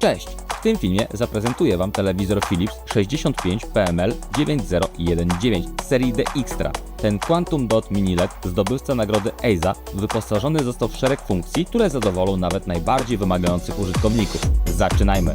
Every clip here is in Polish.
Cześć! W tym filmie zaprezentuję Wam telewizor Philips 65 PML 9019 z serii The Extra. Ten Quantum Dot Mini LED, zdobywca nagrody EIZA, wyposażony został w szereg funkcji, które zadowolą nawet najbardziej wymagających użytkowników. Zaczynajmy!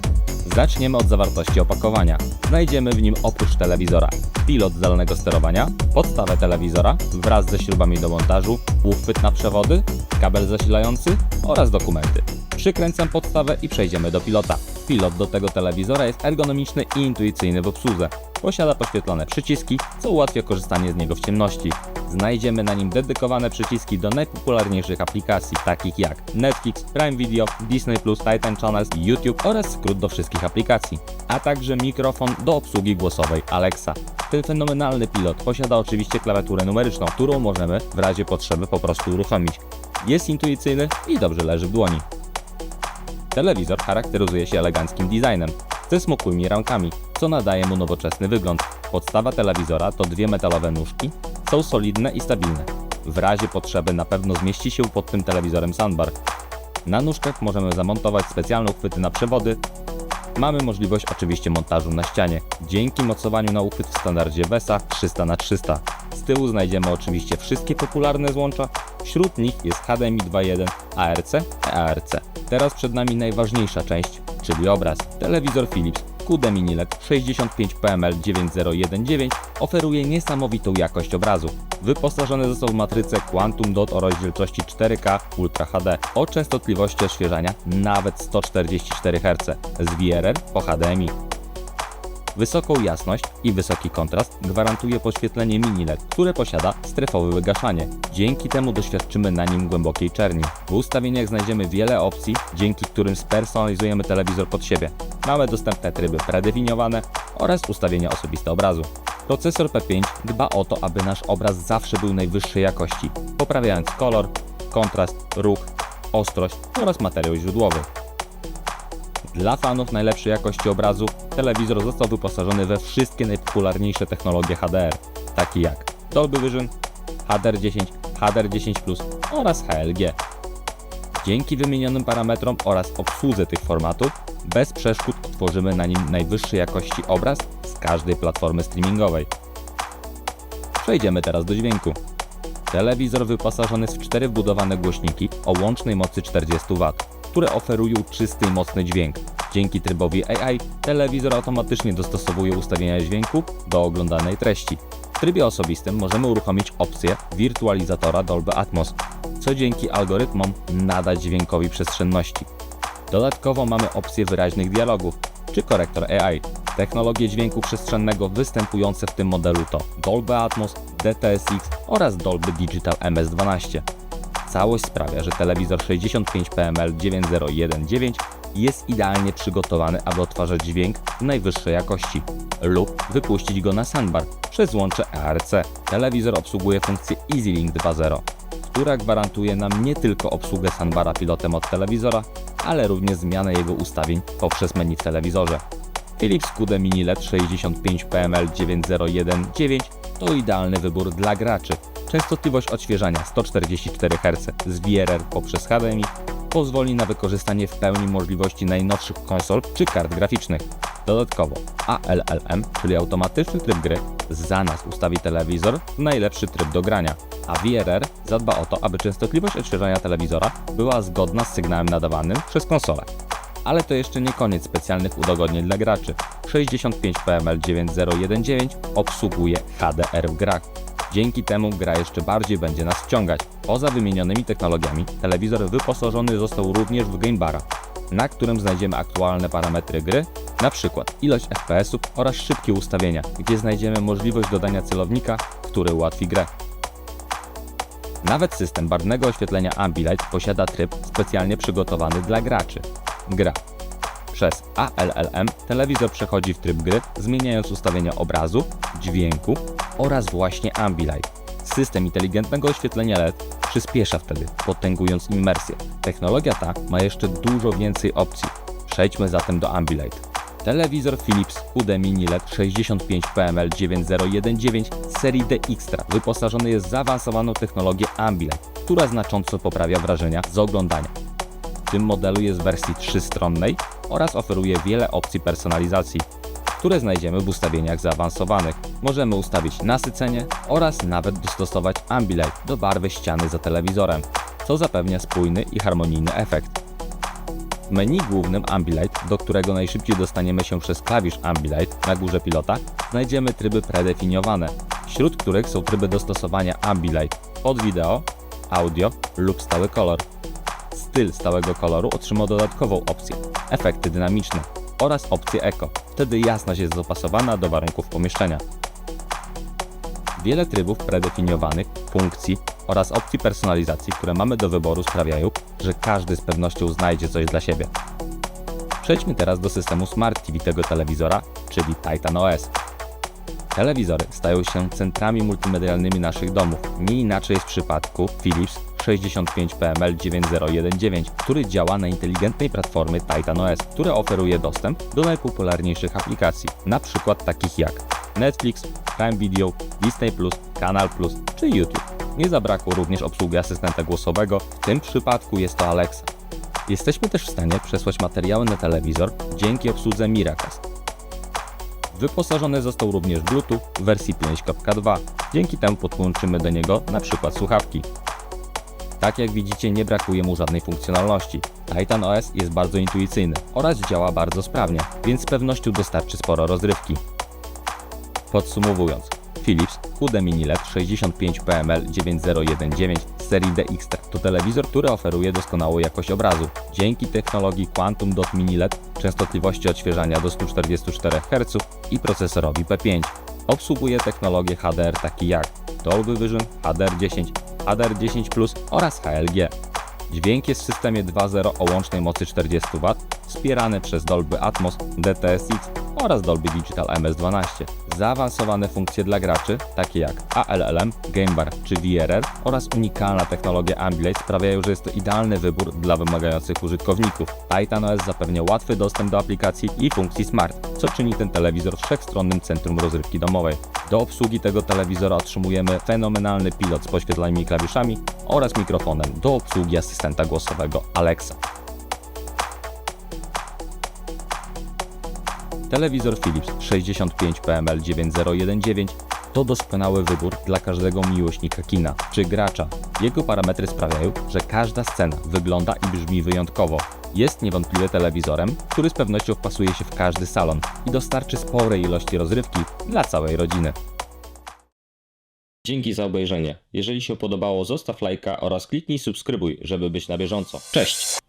Zaczniemy od zawartości opakowania. Znajdziemy w nim oprócz telewizora pilot zdalnego sterowania, podstawę telewizora wraz ze śrubami do montażu, uchwyt na przewody, kabel zasilający oraz dokumenty. Przykręcam podstawę i przejdziemy do pilota. Pilot do tego telewizora jest ergonomiczny i intuicyjny w obsłudze. Posiada podświetlone przyciski, co ułatwia korzystanie z niego w ciemności. Znajdziemy na nim dedykowane przyciski do najpopularniejszych aplikacji, takich jak Netflix, Prime Video, Disney+, Titan Channels, YouTube oraz skrót do wszystkich aplikacji, a także mikrofon do obsługi głosowej Alexa. Ten fenomenalny pilot posiada oczywiście klawiaturę numeryczną, którą możemy w razie potrzeby po prostu uruchomić. Jest intuicyjny i dobrze leży w dłoni. Telewizor charakteryzuje się eleganckim designem, ze smukłymi ramkami, co nadaje mu nowoczesny wygląd. Podstawa telewizora to dwie metalowe nóżki, są solidne i stabilne. W razie potrzeby na pewno zmieści się pod tym telewizorem soundbar. Na nóżkach możemy zamontować specjalne uchwyty na przewody. Mamy możliwość oczywiście montażu na ścianie, dzięki mocowaniu na uchwyt w standardzie VESA 300x300. Z tyłu znajdziemy oczywiście wszystkie popularne złącza, wśród nich jest HDMI 2.1, ARC i ARC. Teraz przed nami najważniejsza część, czyli obraz. Telewizor Philips QD Mini LED 65 PML 9019 oferuje niesamowitą jakość obrazu. Wyposażony został w matrycę Quantum Dot o rozdzielczości 4K Ultra HD o częstotliwości odświeżania nawet 144 Hz z VRR po HDMI. Wysoką jasność i wysoki kontrast gwarantuje podświetlenie mini LED, które posiada strefowe wygaszanie. Dzięki temu doświadczymy na nim głębokiej czerni. W ustawieniach znajdziemy wiele opcji, dzięki którym spersonalizujemy telewizor pod siebie. Mamy dostępne tryby predefiniowane oraz ustawienia osobiste obrazu. Procesor P5 dba o to, aby nasz obraz zawsze był najwyższej jakości, poprawiając kolor, kontrast, ruch, ostrość oraz materiał źródłowy. Dla fanów najlepszej jakości obrazu telewizor został wyposażony we wszystkie najpopularniejsze technologie HDR, takie jak Dolby Vision, HDR10, HDR10 oraz HLG. Dzięki wymienionym parametrom oraz obsłudze tych formatów, bez przeszkód tworzymy na nim najwyższej jakości obraz z każdej platformy streamingowej. Przejdziemy teraz do dźwięku. Telewizor wyposażony jest w cztery wbudowane głośniki o łącznej mocy 40 W, które oferują czysty i mocny dźwięk. Dzięki trybowi AI telewizor automatycznie dostosowuje ustawienia dźwięku do oglądanej treści. W trybie osobistym możemy uruchomić opcję wirtualizatora Dolby Atmos, co dzięki algorytmom nada dźwiękowi przestrzenności. Dodatkowo mamy opcję wyraźnych dialogów, czy korektor AI. Technologie dźwięku przestrzennego występujące w tym modelu to Dolby Atmos, DTSX oraz Dolby Digital MS12. Całość sprawia, że telewizor 65 PML 9019 jest idealnie przygotowany, aby odtwarzać dźwięk najwyższej jakości lub wypuścić go na soundbar przez łącze ERC. Telewizor obsługuje funkcję EasyLink 2.0, która gwarantuje nam nie tylko obsługę soundbara pilotem od telewizora, ale również zmianę jego ustawień poprzez menu w telewizorze. Philips QD Mini LED 65 PML 9019 to idealny wybór dla graczy. Częstotliwość odświeżania 144 Hz z VRR poprzez HDMI pozwoli na wykorzystanie w pełni możliwości najnowszych konsol czy kart graficznych. Dodatkowo ALLM, czyli automatyczny tryb gry, za nas ustawi telewizor w najlepszy tryb do grania, a VRR zadba o to, aby częstotliwość odświeżania telewizora była zgodna z sygnałem nadawanym przez konsolę. Ale to jeszcze nie koniec specjalnych udogodnień dla graczy. 65 PML 9019 obsługuje HDR w grach. Dzięki temu gra jeszcze bardziej będzie nas wciągać. Poza wymienionymi technologiami, telewizor wyposażony został również w gamebara, na którym znajdziemy aktualne parametry gry, np. ilość FPS-ów oraz szybkie ustawienia, gdzie znajdziemy możliwość dodania celownika, który ułatwi grę. Nawet system barwnego oświetlenia Ambilight posiada tryb specjalnie przygotowany dla graczy. Gra. Przez ALLM telewizor przechodzi w tryb gry, zmieniając ustawienia obrazu, dźwięku oraz właśnie Ambilight. System inteligentnego oświetlenia LED przyspiesza wtedy, potęgując immersję. Technologia ta ma jeszcze dużo więcej opcji. Przejdźmy zatem do Ambilight. Telewizor Philips QD Mini LED 65 PML 9019 z serii The Extra wyposażony jest w zaawansowaną technologię Ambilight, która znacząco poprawia wrażenia z oglądania. W tym modelu jest w wersji trzystronnej, oraz oferuje wiele opcji personalizacji, które znajdziemy w ustawieniach zaawansowanych. Możemy ustawić nasycenie oraz nawet dostosować Ambilight do barwy ściany za telewizorem, co zapewnia spójny i harmonijny efekt. W menu głównym Ambilight, do którego najszybciej dostaniemy się przez klawisz Ambilight na górze pilota, znajdziemy tryby predefiniowane, wśród których są tryby dostosowania Ambilight pod wideo, audio lub stały kolor. Styl stałego koloru otrzymał dodatkową opcję efekty dynamiczne oraz opcję Eco. Wtedy jasność jest dopasowana do warunków pomieszczenia. Wiele trybów predefiniowanych, funkcji oraz opcji personalizacji, które mamy do wyboru sprawiają, że każdy z pewnością znajdzie coś dla siebie. Przejdźmy teraz do systemu Smart TV tego telewizora, czyli Titan OS. Telewizory stają się centrami multimedialnymi naszych domów. Nie inaczej jest w przypadku Philips 65PML 9019, który działa na inteligentnej platformie Titan OS, która oferuje dostęp do najpopularniejszych aplikacji, przykład takich jak Netflix, Prime Video, Disney+, Kanal czy YouTube. Nie zabrakło również obsługi asystenta głosowego, w tym przypadku jest to Alexa. Jesteśmy też w stanie przesłać materiały na telewizor dzięki obsłudze Miracast. Wyposażony został również Bluetooth w wersji 5.2. Dzięki temu podłączymy do niego na przykład słuchawki. Tak jak widzicie nie brakuje mu żadnej funkcjonalności. Titan OS jest bardzo intuicyjny oraz działa bardzo sprawnie, więc z pewnością dostarczy sporo rozrywki. Podsumowując, Philips QD Mini LED 65PML 9019 z serii DX to telewizor, który oferuje doskonałą jakość obrazu. Dzięki technologii Quantum Dot Mini LED, częstotliwości odświeżania do 144 Hz i procesorowi P5. Obsługuje technologie HDR takie jak Dolby Vision, HDR10, HDR10 Plus oraz HLG. Dźwięk jest w systemie 2.0 o łącznej mocy 40 W, wspierany przez Dolby Atmos, DTSX oraz Dolby Digital MS12. Zaawansowane funkcje dla graczy, takie jak ALLM, Game Bar czy VRR oraz unikalna technologia Ambilight sprawiają, że jest to idealny wybór dla wymagających użytkowników. Titan OS zapewnia łatwy dostęp do aplikacji i funkcji Smart, co czyni ten telewizor wszechstronnym centrum rozrywki domowej. Do obsługi tego telewizora otrzymujemy fenomenalny pilot z poświetlanymi klawiszami oraz mikrofonem do obsługi asystenta głosowego Alexa. Telewizor Philips 65PML 9019 to doskonały wybór dla każdego miłośnika kina czy gracza. Jego parametry sprawiają, że każda scena wygląda i brzmi wyjątkowo. Jest niewątpliwie telewizorem, który z pewnością wpasuje się w każdy salon i dostarczy sporej ilości rozrywki dla całej rodziny. Dzięki za obejrzenie. Jeżeli się podobało, zostaw lajka oraz kliknij subskrybuj, żeby być na bieżąco. Cześć!